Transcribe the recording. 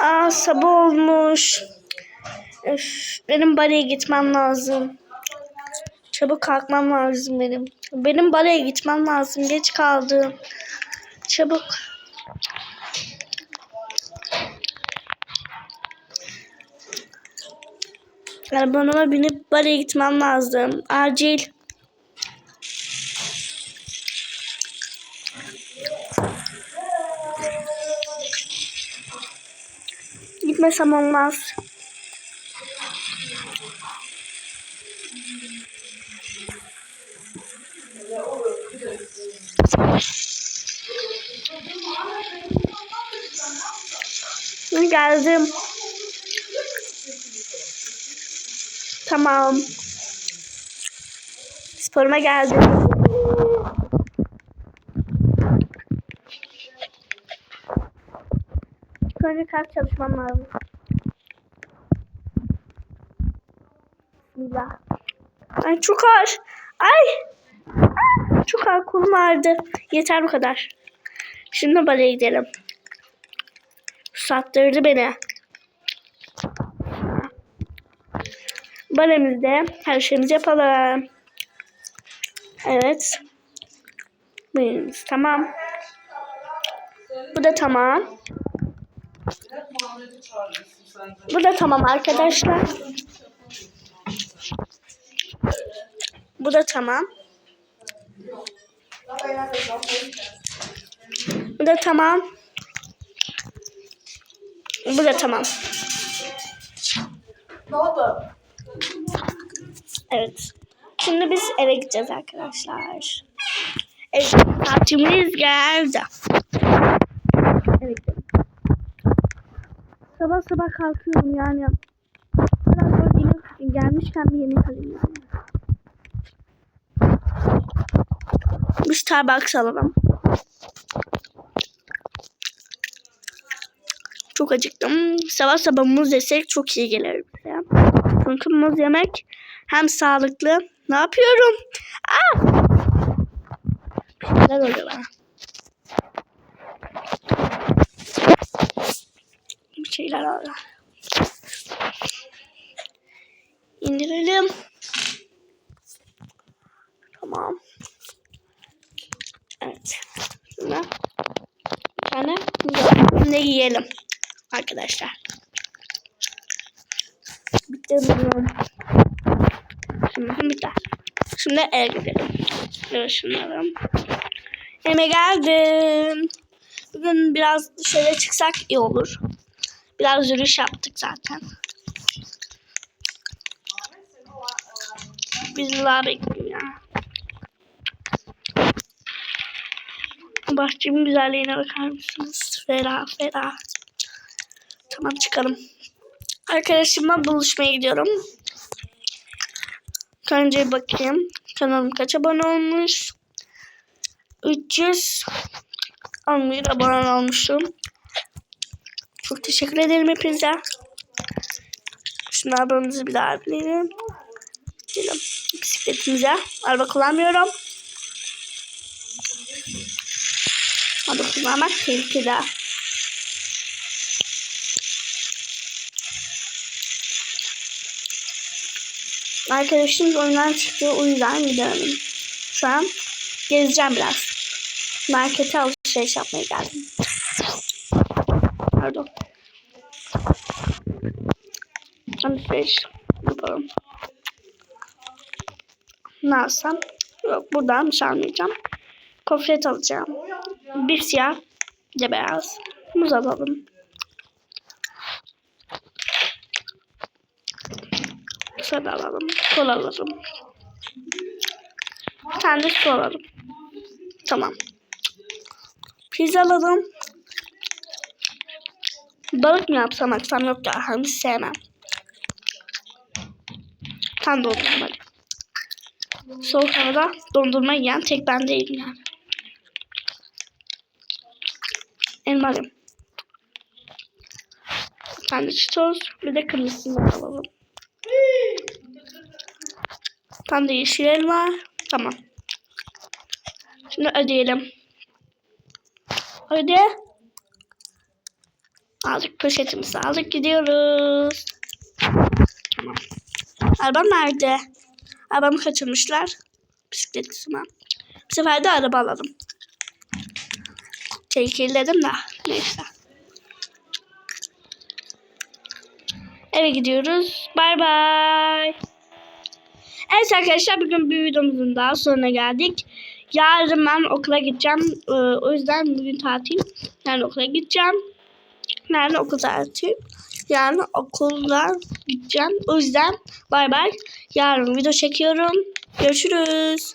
Aa sabah olmuş. Öf, benim baraya gitmem lazım. Çabuk kalkmam lazım benim. Benim baraya gitmem lazım. Geç kaldım. Çabuk. Arabama binip baraya gitmem lazım. Acil. Gitmesem olmaz. Geldim. Tamam. Sporuma geldim. Sonra kalk çalışmam lazım. Bismillah. Ay çok ağır. Ay. Çok ağır kolum ağrıdı. Yeter bu kadar. Şimdi baleye gidelim. Sattırdı beni. Balemizde her şeyimizi yapalım. Evet. Tamam. Bu da tamam. Bu da tamam arkadaşlar. Bu da tamam. Bu da tamam. Bu da tamam. Evet. Şimdi biz eve gideceğiz arkadaşlar. Evet, saatimiz geldi. Sabah sabah kalkıyorum yani. Biraz yemek gelmişken bir yemek alayım yani. Bir Starbucks alalım. Çok acıktım. Sabah sabah muz yesek çok iyi gelir bize. Çünkü muz yemek hem sağlıklı. Ne yapıyorum? Aa! Bir şeyler oluyor bana. Bir şeyler oluyor. İndirelim. Tamam. Evet. Şimdi bir tane ne yiyelim arkadaşlar. Bitti? Şimdi bitti. Şimdi eve gidelim. Şunları. Eve geldim. Bugün biraz dışarı çıksak iyi olur. Biraz yürüyüş yaptık zaten. Daha bekliyor ya. Bahçemin güzelliğine bakar mısınız? Ferah ferah. Tamam çıkalım. Arkadaşımla buluşmaya gidiyorum. Önce bakayım. Kanalım kaç abone olmuş? 300 11 abone olmuşum. Çok teşekkür ederim hepinize. Şimdi arabamızı bir daha binelim. Gidelim bisikletimize. Araba kullanmıyorum. Araba kullanmak tehlikeli. Arkadaşım oyundan çıktı. O yüzden gidiyorum. Şu an gezeceğim biraz. Markete alışveriş yapmaya geldim. Pardon. Alışveriş yapalım. Ne alsam? Yok buradan bir şey almayacağım. Kofret alacağım. Bir siyah, bir beyaz. Muz alalım. Soda alalım. Kola alalım. Bir tane de su alalım. Tamam. Pizza alalım. Balık mı yapsam aksam yok ya. Hamsi sevmem. Tane dondurma. Soğuk havada dondurma yiyen tek ben değilim yani. Elma alayım. Bir tane çitoz. Bir de kırmızısını alalım. Tane de yeşil elma. Tamam. Şimdi ödeyelim. Öde. Aldık poşetimizi aldık gidiyoruz. Tamam. Arabam nerede? Arabamı kaçırmışlar. Bisikletimi. Bu sefer de araba alalım. Tehlikeli dedim de. Neyse. Eve gidiyoruz. Bay bay. Evet arkadaşlar bugün bir videomuzun daha sonuna geldik. Yarın ben okula gideceğim. Ee, o yüzden bugün tatil. Yarın okula gideceğim. Yarın okul tatil. Yarın okulda gideceğim. O yüzden bay bay. Yarın video çekiyorum. Görüşürüz.